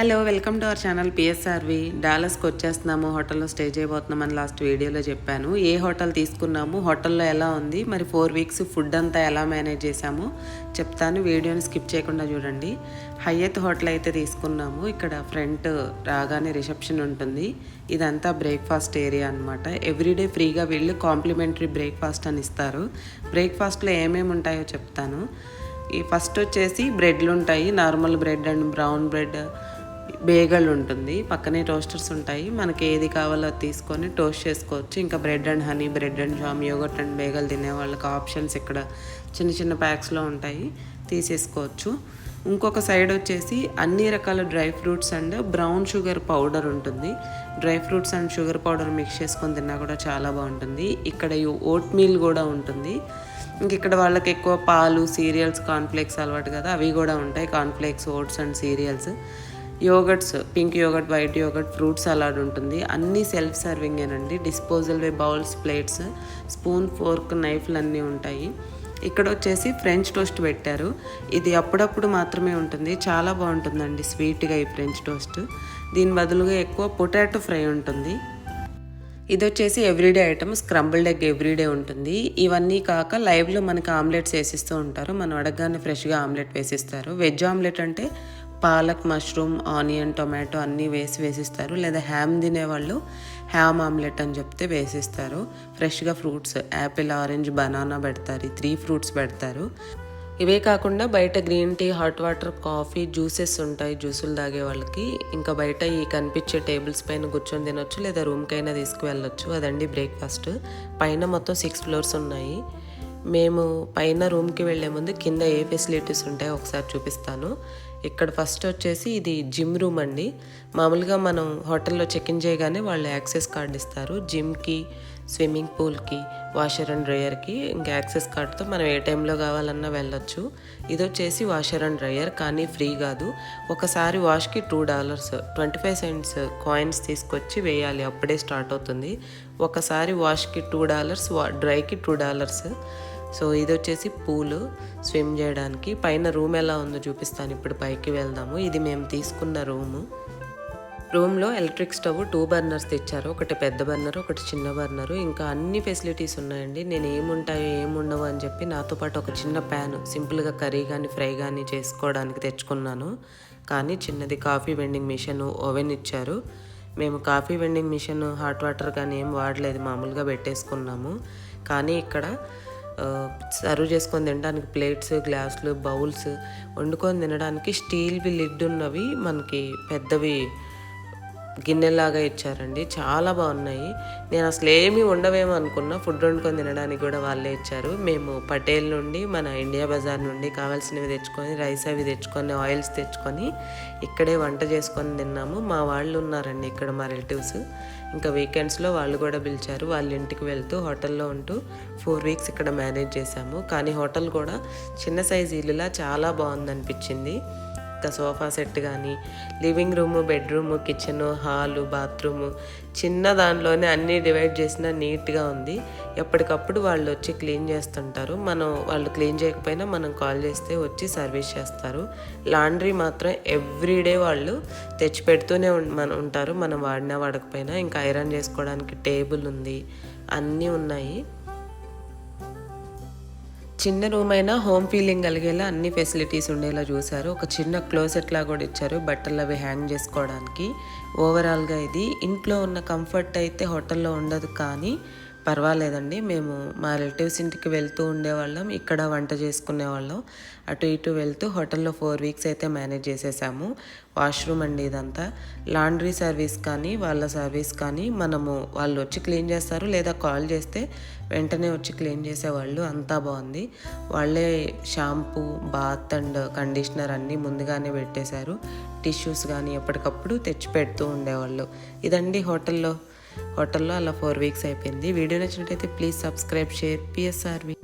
Hello welcome to our channel PSRV. డాలస్కి వచ్చేస్తున్నాము హోటల్లో stay చేయబోతున్నామని last వీడియోలో చెప్పాను. ఏ హోటల్ తీసుకున్నాము హోటల్లో ఎలా ఉంది మరి ఫోర్ వీక్స్ ఫుడ్ అంతా ఎలా మేనేజ్ చేసాము చెప్తాను. వీడియోని స్కిప్ చేయకుండా చూడండి. హయ్యత్ హోటల్ అయితే తీసుకున్నాము. ఇక్కడ ఫ్రంట్ రాగానే రిసెప్షన్ ఉంటుంది. ఇదంతా బ్రేక్ఫాస్ట్ ఏరియా అనమాట ఎవ్రీడే ఫ్రీగా వీళ్ళు కాంప్లిమెంటరీ బ్రేక్ఫాస్ట్ అని ఇస్తారు. బ్రేక్ఫాస్ట్లో ఏమేమి ఉంటాయో చెప్తాను. ఈ ఫస్ట్ వచ్చేసి బ్రెడ్లు ఉంటాయి. Normal bread and brown bread bagel ఉంటుంది పక్కనే టోస్టర్స్ ఉంటాయి. మనకి ఏది కావాలో అది తీసుకొని టోస్ట్ చేసుకోవచ్చు. ఇంకా bread and honey bread and jam yoghurt and bagel తినే వాళ్ళకి ఆప్షన్స్ ఇక్కడ చిన్న చిన్న ప్యాక్స్లో ఉంటాయి. తీసేసుకోవచ్చు. ఇంకొక సైడ్ వచ్చేసి అన్ని రకాల dry fruits and brown sugar powder ఉంటుంది. Dry fruits and sugar powder mix చేసుకొని తిన్నా కూడా చాలా బాగుంటుంది. ఇక్కడ ఓట్ మీల్ కూడా ఉంటుంది. ఇంక ఇక్కడ వాళ్ళకి ఎక్కువ పాలు సీరియల్స్ కాన్ఫ్లేక్స్ అలవాటు కదా అవి కూడా ఉంటాయి. Cornflakes oats and cereals. Yoghurts pink yoghurt white yoghurt fruit salad ఉంటుంది. అన్నీ self సర్వింగేనండి disposable bowls plates spoon fork నైఫ్లు అన్నీ ఉంటాయి. ఇక్కడ వచ్చేసి ఫ్రెంచ్ టోస్ట్ పెట్టారు. ఇది అప్పుడప్పుడు మాత్రమే ఉంటుంది. చాలా బాగుంటుందండి స్వీట్గా ఈ ఫ్రెంచ్ టోస్ట్. దీని బదులుగా ఎక్కువ పొటాటో ఫ్రై ఉంటుంది. ఇది వచ్చేసి everyday item scrambled egg everyday ఉంటుంది. ఇవన్నీ కాక లైవ్లో మనకి ఆమ్లెట్స్ వేసిస్తూ ఉంటారు. మనం అడగగానే ఫ్రెష్గా ఆమ్లెట్ వేసిస్తారు. వెజ్ ఆమ్లెట్ అంటే పాలక్ మష్రూమ్ ఆనియన్ టొమాటో అన్నీ వేసి వేసిస్తారు. లేదా హ్యామ్ తినేవాళ్ళు హ్యామ్ ఆమ్లెట్ అని చెప్తే వేసిస్తారు. ఫ్రెష్గా ఫ్రూట్స్ యాపిల్ ఆరెంజ్ బనానా పెడతారు. ఈ త్రీ ఫ్రూట్స్ పెడతారు. ఇవే కాకుండా బయట green tea hot water coffee juices ఉంటాయి జ్యూసులు తాగే వాళ్ళకి. ఇంకా బయట ఈ కనిపించే టేబుల్స్ పైన కూర్చొని తినొచ్చు లేదా రూమ్కైనా తీసుకువెళ్ళొచ్చు. అదండి బ్రేక్ఫాస్ట్. పైన మొత్తం సిక్స్ ఫ్లోర్స్ ఉన్నాయి. మేము పైన రూమ్కి వెళ్ళే ముందు కింద ఏ ఫెసిలిటీస్ ఉంటాయో ఒకసారి చూపిస్తాను. ఇక్కడ ఫస్ట్ వచ్చేసి ఇది జిమ్ రూమ్ అండి. మామూలుగా మనం హోటల్లో చెక్ ఇన్ చేయగానే వాళ్ళు యాక్సెస్ కార్డ్ ఇస్తారు. జిమ్కి స్విమ్మింగ్ పూల్కి వాషర్ అండ్ డ్రయర్కి ఇంకా యాక్సెస్ కార్డ్తో మనం ఏ టైంలో కావాలన్నా వెళ్ళొచ్చు. ఇది వచ్చేసి వాషర్ అండ్ డ్రయర్ కానీ ఫ్రీ కాదు. ఒకసారి వాష్కి two dollars twenty five cents coins తీసుకొచ్చి వేయాలి. అప్పుడే స్టార్ట్ అవుతుంది. ఒకసారి వాష్కి టూ డాలర్స్ డ్రైకి టూ డాలర్స్ సో ఇది వచ్చేసి పూలు స్విమ్ చేయడానికి. పైన రూమ్ ఎలా ఉందో చూపిస్తాను. ఇప్పుడు పైకి వెళ్దాము. ఇది మేము తీసుకున్న రూము. రూమ్లో ఎలక్ట్రిక్ స్టవ్ టూ బర్నర్స్ తెచ్చారు. ఒకటి పెద్ద బర్నర్ ఒకటి చిన్న బర్నరు. ఇంకా అన్ని ఫెసిలిటీస్ ఉన్నాయండి. నేను ఏముంటాయో ఏముండవు అని చెప్పి నాతో పాటు ఒక చిన్న ప్యాన్ సింపుల్గా కర్రీ కానీ ఫ్రై కానీ చేసుకోవడానికి తెచ్చుకున్నాను. కానీ చిన్నది కాఫీ వెండింగ్ మిషన్ ఓవెన్ ఇచ్చారు. మేము coffee vending machine hot water కానీ ఏం వాడలేదు. మామూలుగా పెట్టేసుకున్నాము. కానీ ఇక్కడ సర్వ్ చేసుకొని తినడానికి ప్లేట్స్ గ్లాసులు బౌల్స్ వండుకొని తినడానికి స్టీల్వి లిడ్ ఉన్నవి మనకి పెద్దవి గిన్నెలాగా ఇచ్చారండి. చాలా బాగున్నాయి. నేను అసలు ఏమీ ఉండవేమో అనుకున్నా. ఫుడ్ వండుకొని తినడానికి కూడా వాళ్ళే ఇచ్చారు. మేము పటేల్ నుండి మన ఇండియా బజార్ నుండి కావాల్సినవి తెచ్చుకొని రైస్ అవి తెచ్చుకొని ఆయిల్స్ తెచ్చుకొని ఇక్కడే వంట చేసుకొని తిన్నాము. మా వాళ్ళు ఉన్నారండి ఇక్కడ మా రిలేటివ్స్. ఇంకా వీకెండ్స్లో వాళ్ళు కూడా పిలిచారు. వాళ్ళ ఇంటికి వెళ్తూ హోటల్లో ఉంటూ ఫోర్ వీక్స్ ఇక్కడ మేనేజ్ చేశాము. కానీ హోటల్ కూడా చిన్న సైజు ఇల్లులా చాలా బాగుందనిపించింది. ఇంకా సోఫా సెట్ కానీ living room bedroom kitchen hall bathroom చిన్న దానిలోనే అన్నీ డివైడ్ చేసిన నీట్గా ఉంది. ఎప్పటికప్పుడు వాళ్ళు వచ్చి క్లీన్ చేస్తుంటారు. మనం వాళ్ళు క్లీన్ చేయకపోయినా మనం కాల్ చేస్తే వచ్చి సర్వీస్ చేస్తారు. లాండ్రీ మాత్రం ఎవ్రీడే వాళ్ళు తెచ్చి పెడుతూనే మన ఉంటారు. మనం వాడినా వాడకపోయినా. ఇంకా ఐరన్ చేసుకోవడానికి టేబుల్ ఉంది. అన్నీ ఉన్నాయి. చిన్న రూమ్ అయినా హోమ్ ఫీలింగ్ కలిగేలా అన్ని ఫెసిలిటీస్ ఉండేలా చూశారు. ఒక చిన్న క్లోజెట్ లా కూడా ఇచ్చారు బట్టలు అవి హ్యాంగ్ చేసుకోవడానికి. ఓవరాల్గా ఇది ఇంట్లో ఉన్న కంఫర్ట్ అయితే హోటల్లో ఉండదు కానీ పర్వాలేదండి. మేము మా రిలేటివ్స్ ఇంటికి వెళ్తూ ఉండేవాళ్ళం. ఇక్కడ వంట చేసుకునే వాళ్ళం అటు ఇటు వెళ్తూ హోటల్లో ఫోర్ వీక్స్ అయితే మేనేజ్ చేసేసాము. వాష్రూమ్ అండి ఇదంతా. లాండ్రీ సర్వీస్ కానీ వాళ్ళ సర్వీస్ కానీ మనము వాళ్ళు వచ్చి క్లీన్ చేస్తారు. లేదా కాల్ చేస్తే వెంటనే వచ్చి క్లీన్ చేసేవాళ్ళు. అంతా బాగుంది. వాళ్ళే షాంపూ బాత్ అండ్ కండిషనర్ అన్నీ ముందుగానే పెట్టేశారు. టిష్యూస్ కానీ ఎప్పటికప్పుడు తెచ్చి పెడుతూ ఉండేవాళ్ళు. ఇదండి హోటల్లో హోటల్లో అలా ఫోర్ వీక్స్ అయిపోయింది. వీడియో నచ్చినట్టయితే ప్లీజ్ సబ్స్క్రైబ్ షేర్ పిఎస్ఆర్వి